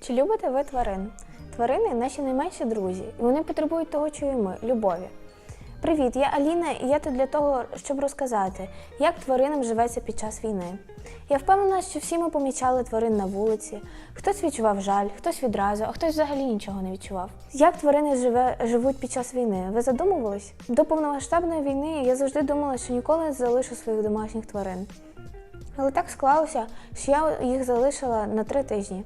Чи любите ви тварин? Тварини наші найменші друзі, і вони потребують того, що і ми любові. Привіт, я Аліна, і я тут для того, щоб розказати, як тваринам живеться під час війни. Я впевнена, що всі ми помічали тварин на вулиці. Хтось відчував жаль, хтось відразу, а хтось взагалі нічого не відчував. Як тварини живе, живуть під час війни? Ви задумувались? До повномасштабної війни я завжди думала, що ніколи не залишу своїх домашніх тварин. Але так склалося, що я їх залишила на три тижні.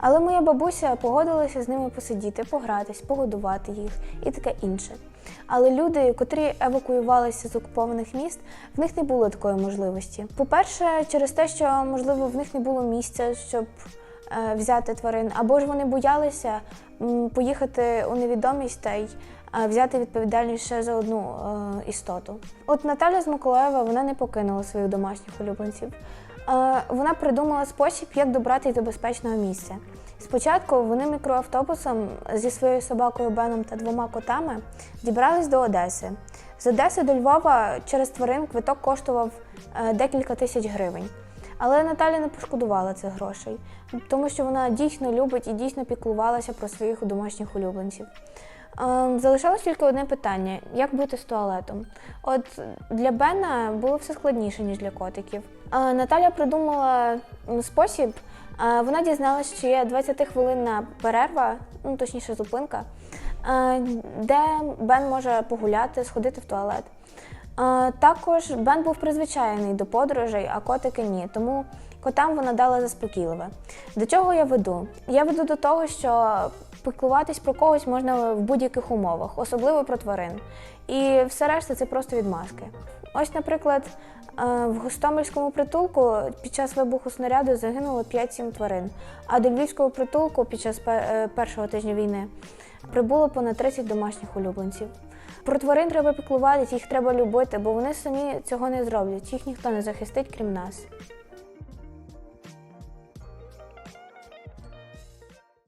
Але моя бабуся погодилася з ними посидіти, погратись, погодувати їх і таке інше. Але люди, котрі евакуювалися з окупованих міст, в них не було такої можливості. По-перше, через те, що можливо в них не було місця, щоб е, взяти тварин, або ж вони боялися м, поїхати у невідомість та й е, взяти відповідальність ще за одну е, істоту. От Наталя з Миколаєва вона не покинула своїх домашніх улюбленців. Е, Вона придумала спосіб, як добрати їх до безпечного місця. Спочатку вони мікроавтобусом зі своєю собакою Беном та двома котами дібрались до Одеси. З Одеси до Львова через тварин квиток коштував е, декілька тисяч гривень. Але Наталя не пошкодувала цих грошей, тому що вона дійсно любить і дійсно піклувалася про своїх домашніх улюбленців. Залишалось тільки одне питання: як бути з туалетом? От для Бена було все складніше, ніж для котиків. Наталя придумала спосіб. Вона дізналась, що є 20-хвилинна перерва, ну точніше зупинка, де Бен може погуляти, сходити в туалет. Також Бен був призвичайений до подорожей, а котики ні. Тому котам вона дала заспокійливе. До чого я веду? Я веду до того, що піклуватись про когось можна в будь-яких умовах, особливо про тварин. І все решта це просто відмазки. Ось, наприклад, е, в Гостомельському притулку під час вибуху снаряду загинуло 5-7 тварин, а до львівського притулку під час е, першого тижня війни прибуло понад 30 домашніх улюбленців. Про тварин треба піклуватись, їх треба любити, бо вони самі цього не зроблять. Їх ніхто не захистить, крім нас.